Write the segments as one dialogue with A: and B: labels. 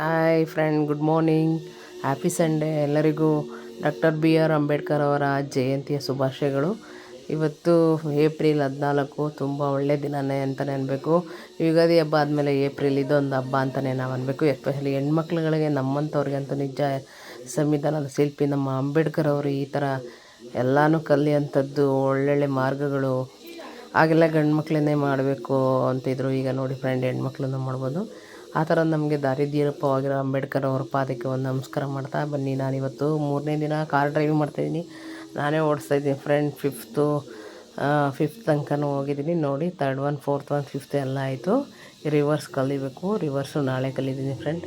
A: Hi friend good morning happy Sunday ಎಲ್ಲರಿಗೂ doctor B R Ambedkar ಅವರ ಜಯಂತಿಯ ಶುಭಾಶಯಗಳು. ಇವತ್ತು ಏಪ್ರಿಲ್ ಹದಿನಾಲ್ಕು, ತುಂಬ ಒಳ್ಳೆಯ ದಿನನೇ ಅಂತಲೇ ಅನ್ಬೇಕು. ಯುಗಾದಿ ಹಬ್ಬ ಆದಮೇಲೆ ಏಪ್ರಿಲ್ ಇದೊಂದು ಹಬ್ಬ ಅಂತಲೇ ನಾವು ಅನ್ಬೇಕು. ಎಸ್ಪೆಷಲಿ ಹೆಣ್ಮಕ್ಳುಗಳಿಗೆ ನಮ್ಮಂಥವ್ರಿಗಂತೂ ನಿಜ ಸಂವಿಧಾನದ ಶಿಲ್ಪಿ ನಮ್ಮ ಅಂಬೇಡ್ಕರ್ ಅವರು ಈ ಥರ ಎಲ್ಲನೂ ಕಲಿಯೋಂಥದ್ದು ಒಳ್ಳೊಳ್ಳೆ ಮಾರ್ಗಗಳು. ಆಗೆಲ್ಲ ಗಂಡು ಮಕ್ಕಳನ್ನೇ ಮಾಡಬೇಕು ಅಂತಿದ್ರು. ಈಗ ನೋಡಿ ಫ್ರೆಂಡ್ ಹೆಣ್ಮಕ್ಳನ್ನ ಮಾಡ್ಬೋದು. ಆ ಥರ ನಮಗೆ ದಾರಿದೀಪವಾಗಿರೋ ಅಂಬೇಡ್ಕರ್ ಅವರ ಪಾದಕ್ಕೆ ಒಂದು ನಮಸ್ಕಾರ ಮಾಡ್ತಾ ಬನ್ನಿ. ನಾನಿವತ್ತು ಮೂರನೇ ದಿನ ಕಾರ್ ಡ್ರೈವಿಂಗ್ ಮಾಡ್ತಾಯಿದ್ದೀನಿ ನಾನೇ ಓಡಿಸ್ತಾ ಇದ್ದೀನಿ ಫ್ರೆಂಡ್ ಫಿಫ್ತು ಫಿಫ್ತ್ ತನಕನೂ ಹೋಗಿದ್ದೀನಿ. ನೋಡಿ third one fourth one fifth ಎಲ್ಲ ಆಯಿತು. ರಿವರ್ಸ್ ಕಲಿಬೇಕು. ರಿವರ್ಸು ನಾಳೆ ಕಲಿದ್ದೀನಿ ಫ್ರೆಂಡ್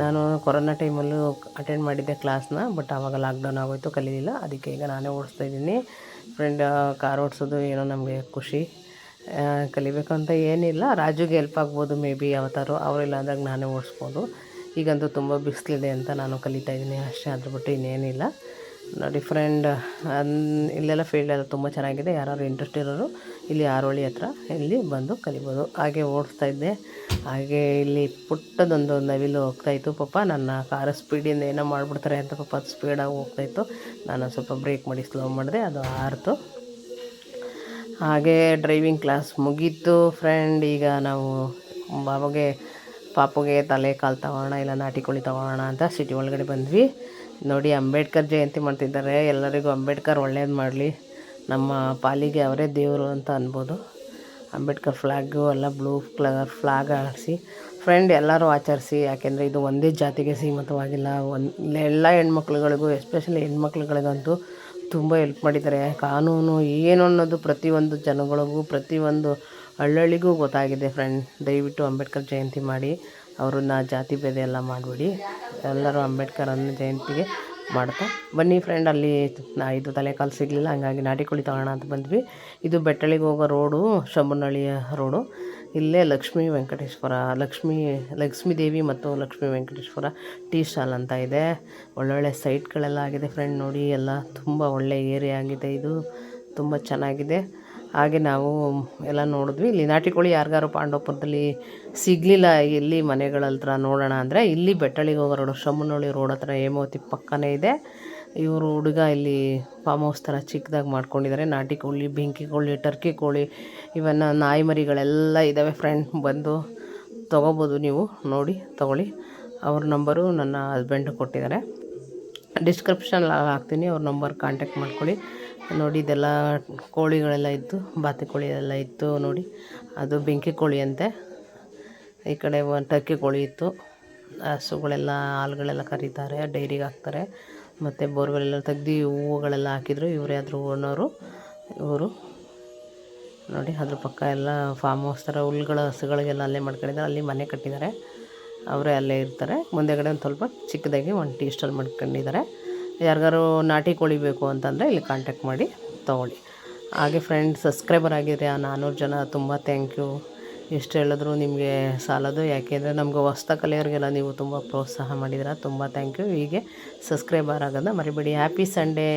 A: ನಾನು ಕೊರೋನಾ ಟೈಮಲ್ಲೂ ಅಟೆಂಡ್ ಮಾಡಿದ್ದೆ ಕ್ಲಾಸ್ನ ಬಟ್ ಆವಾಗ ಲಾಕ್ಡೌನ್ ಆಗೋಯ್ತು, ಕಲೀಲಿಲ್ಲ. ಅದಕ್ಕೆ ಈಗ ನಾನೇ ಓಡಿಸ್ತಾ ಇದ್ದೀನಿ. ಫ್ರೆಂಡ್ ಕಾರ್ ಓಡಿಸೋದು ಏನೋ ನಮಗೆ ಖುಷಿ. ಕಲಿಬೇಕು ಅಂತ ಏನಿಲ್ಲ. ರಾಜುಗೆ ಹೆಲ್ಪ್ ಆಗ್ಬೋದು ಮೇ ಬಿ ಯಾವತ್ತಾರು ಅವರಿಲ್ಲ ಅಂದಾಗ ನಾನೇ ಓಡಿಸ್ಬೋದು. ಈಗಂತೂ ತುಂಬ ಬಿಸಿಲಿದೆ ಅಂತ ನಾನು ಕಲಿತಾ ಇದ್ದೀನಿ. ಅಷ್ಟೇ ಅದ್ರ ಬಿಟ್ಟು ಇನ್ನೇನಿಲ್ಲ. ನೋಡಿ ಫ್ರೆಂಡ್ ಇಲ್ಲೆಲ್ಲ ಫೀಲ್ಡ್ ಎಲ್ಲ ತುಂಬ ಚೆನ್ನಾಗಿದೆ. ಯಾರು ಇಂಟ್ರೆಸ್ಟ್ ಇರೋರು ಇಲ್ಲಿ ಆರೋಳಿ ಹತ್ರ ಇಲ್ಲಿ ಬಂದು ಕಲಿಬೋದು. ಹಾಗೆ ಓಡಿಸ್ತಾ ಇದ್ದೆ. ಹಾಗೆ ಇಲ್ಲಿ ಪುಟ್ಟದೊಂದು ನವಿಲು ಹೋಗ್ತಾಯಿತ್ತು ಪಾಪ ನನ್ನ ಕಾರ ಸ್ಪೀಡಿಂದ ಏನೋ ಮಾಡಿಬಿಡ್ತಾರೆ ಅಂತ ಪಾಪ ಅದು ಸ್ಪೀಡಾಗಿ ಹೋಗ್ತಾಯಿತ್ತು ನಾನು ಸ್ವಲ್ಪ ಬ್ರೇಕ್ ಮಾಡಿ ಸ್ಲೋ ಮಾಡಿದೆ. ಅದು ಆರ್ತು. ಹಾಗೆ ಡ್ರೈವಿಂಗ್ ಕ್ಲಾಸ್ ಮುಗೀತು ಫ್ರೆಂಡ್ ಈಗ ನಾವು ಬಾಬುಗೆ, ಪಾಪುಗೆ ತಲೆ ಕಾಲು ತಗೋಣ, ಇಲ್ಲ ನಾಟಿ ಕೋಳಿ ತಗೋಣ ಅಂತ ಸಿಟಿ ಒಳಗಡೆ ಬಂದ್ವಿ. ನೋಡಿ ಅಂಬೇಡ್ಕರ್ ಜಯಂತಿ ಮಾಡ್ತಿದ್ದಾರೆ. ಎಲ್ಲರಿಗೂ ಅಂಬೇಡ್ಕರ್ ಒಳ್ಳೇದು ಮಾಡಲಿ. ನಮ್ಮ ಪಾಲಿಗೆ ಅವರೇ ದೇವರು ಅಂತ ಅನ್ಬೋದು. ಅಂಬೇಡ್ಕರ್ ಫ್ಲ್ಯಾಗು ಎಲ್ಲ ಬ್ಲೂ ಕಲರ್ ಫ್ಲಾಗ್ ಹಾರಿಸಿ ಫ್ರೆಂಡ್ ಎಲ್ಲರೂ ಆಚರಿಸಿ, ಯಾಕೆಂದರೆ ಇದು ಒಂದೇ ಜಾತಿಗೆ ಸೀಮಿತವಾಗಿಲ್ಲ. ಒಂದು, ಎಲ್ಲ ಹೆಣ್ಮಕ್ಳುಗಳಿಗೂ ಎಸ್ಪೆಷಲಿ ಹೆಣ್ಮಕ್ಳುಗಳಿಗಂತೂ ತುಂಬ ಹೆಲ್ಪ್ ಮಾಡಿದ್ದಾರೆ. ಕಾನೂನು ಏನು ಅನ್ನೋದು ಪ್ರತಿಯೊಂದು ಜನಗಳಿಗೂ ಪ್ರತಿಯೊಂದು ಹಳ್ಳಳಿಗೂ ಗೊತ್ತಾಗಿದೆ ಫ್ರೆಂಡ್ ದಯವಿಟ್ಟು ಅಂಬೇಡ್ಕರ್ ಜಯಂತಿ ಮಾಡಿ, ಅವ್ರನ್ನ ಜಾತಿ ಭೇದ ಎಲ್ಲ ಮಾಡಬೇಡಿ. ಎಲ್ಲರೂ ಅಂಬೇಡ್ಕರ್ ಅನ್ನ ಜಯಂತಿಗೆ ಮಾಡ್ತಾ ಬನ್ನಿ ಫ್ರೆಂಡ್ ಅಲ್ಲಿ ನಾ ಇದು ತಲೆಕಾಲು ಸಿಗಲಿಲ್ಲ, ಹಂಗಾಗಿ ನಾಟಿ ಕೋಳಿ ತಗೋಣ ಅಂತ ಬಂದ್ವಿ. ಇದು ಬೆಟ್ಟಳಿಗೆ ಹೋಗೋ ರೋಡು ಶಂಭನಹಳ್ಳಿಯ ರೋಡು ಇಲ್ಲೇ ಲಕ್ಷ್ಮೀ ವೆಂಕಟೇಶ್ವರ, ಲಕ್ಷ್ಮೀ ಲಕ್ಷ್ಮೀ ದೇವಿ ಮತ್ತು ಲಕ್ಷ್ಮೀ ವೆಂಕಟೇಶ್ವರ ಟೀ ಸ್ಟಾಲ್ ಅಂತ ಇದೆ. ಒಳ್ಳೊಳ್ಳೆ ಸೈಟ್ಗಳೆಲ್ಲ ಆಗಿದೆ ಫ್ರೆಂಡ್ ನೋಡಿ, ಎಲ್ಲ ತುಂಬ ಒಳ್ಳೆ ಏರಿಯಾ ಆಗಿದೆ ಇದು, ತುಂಬ ಚೆನ್ನಾಗಿದೆ. ಹಾಗೆ ನಾವು ಎಲ್ಲ ನೋಡಿದ್ವಿ. ಇಲ್ಲಿ ನಾಟಿ ಕೋಳಿ ಯಾರಿಗಾರು ಪಾಂಡವಪುರದಲ್ಲಿ ಸಿಗಲಿಲ್ಲ ಎಲ್ಲಿ ಮನೆಗಳ ಹತ್ರ ನೋಡೋಣ ಅಂದರೆ, ಇಲ್ಲಿ ಬೆಟ್ಟಳಿಗೆ ಹೋಗೋ ರೋಡು, ಶಮ್ಮನಹಳ್ಳಿ ರೋಡ್ ಹತ್ರ ಹೇಮಾವತಿ ಪಕ್ಕನೇ ಇದೆ. ಇವರು ಹುಡುಗ ಇಲ್ಲಿ ಫಾರ್ಮ್ ಹೌಸ್ ಥರ ಚಿಕ್ಕದಾಗಿ ಮಾಡ್ಕೊಂಡಿದ್ದಾರೆ ನಾಟಿ ಕೋಳಿ, ಬೆಂಕಿ ಕೋಳಿ, ಟರ್ಕಿ ಕೋಳಿ ಇವನ್ನ ನಾಯಿ ಮರಿಗಳೆಲ್ಲ ಇದ್ದಾವೆ ಫ್ರೆಂಡ್ ಬಂದು ತೊಗೋಬೋದು ನೀವು. ನೋಡಿ, ತೊಗೊಳ್ಳಿ. ಅವ್ರ ನಂಬರು ನನ್ನ ಹಸ್ಬೆಂಡ್ ಕೊಟ್ಟಿದ್ದಾರೆ. ಡಿಸ್ಕ್ರಿಪ್ಷನ್ ಹಾಕ್ತೀನಿ. ಅವ್ರ ನಂಬರ್ ಕಾಂಟ್ಯಾಕ್ಟ್ ಮಾಡ್ಕೊಳ್ಳಿ. ನೋಡಿ, ಇದೆಲ್ಲ ಕೋಳಿಗಳೆಲ್ಲ ಇತ್ತು ಬಾತುಕೋಳಿ ಎಲ್ಲ ಇತ್ತು. ನೋಡಿ, ಅದು ಬೆಂಕಿ ಕೋಳಿ ಅಂತೆ. ಈ ಕಡೆ ಟರ್ಕಿ ಕೋಳಿ ಇತ್ತು. ಹಸುಗಳೆಲ್ಲ, ಹಾಲುಗಳೆಲ್ಲ ಕರೀತಾರೆ, ಡೈರಿಗೆ ಹಾಕ್ತಾರೆ. ಮತ್ತು ಬೋರ್ವೆಲ್ಲ ತೆಗ್ದು ಹೂವುಗಳೆಲ್ಲ ಹಾಕಿದ್ರು, ಇವರೇ ಆದರೂ ಓನರು ಇವರು ನೋಡಿ ಅದ್ರ ಪಕ್ಕ ಎಲ್ಲ ಫಾರ್ಮ್ ಹೌಸ್ ಥರ ಹುಲ್ಗಳ ಹಸುಗಳಿಗೆಲ್ಲ ಅಲ್ಲೇ ಮಾಡ್ಕೊಂಡಿದ್ದಾರೆ. ಅಲ್ಲಿ ಮನೆ ಕಟ್ಟಿದ್ದಾರೆ. ಅವರೇ ಅಲ್ಲೇ ಇರ್ತಾರೆ. ಮುಂದೆಗಡೆ ಒಂದು ಸ್ವಲ್ಪ ಚಿಕ್ಕದಾಗಿ ಒಂದು ಟೀ ಸ್ಟಾಲ್ ಮಾಡ್ಕೊಂಡಿದ್ದಾರೆ. ಯಾರಿಗಾರು ನಾಟಿ ಕೋಳಿ ಬೇಕು ಅಂತಂದರೆ ಇಲ್ಲಿ ಕಾಂಟ್ಯಾಕ್ಟ್ ಮಾಡಿ ತೊಗೊಳ್ಳಿ. ಹಾಗೆ ಫ್ರೆಂಡ್ ಸಬ್ಸ್ಕ್ರೈಬರ್ ಆಗಿದ್ರೆ ಆ ನಾನ್ನೂರು ಜನ ತುಂಬ ಥ್ಯಾಂಕ್ ಯು ಎಷ್ಟು ಹೇಳಿದ್ರು ನಿಮಗೆ ಸಾಲದು? ಯಾಕೆಂದರೆ ನಮಗೆ ಹೊಸ್ತ ಕಲಿಯೋರಿಗೆಲ್ಲ ನೀವು ತುಂಬ ಪ್ರೋತ್ಸಾಹ ಮಾಡಿದ್ರೆ ತುಂಬ ಥ್ಯಾಂಕ್ ಯು ಹೀಗೆ ಸಬ್ಸ್ಕ್ರೈಬರ್ ಆಗೋದನ್ನ ಮರಿಬೇಡಿ. Happy Sunday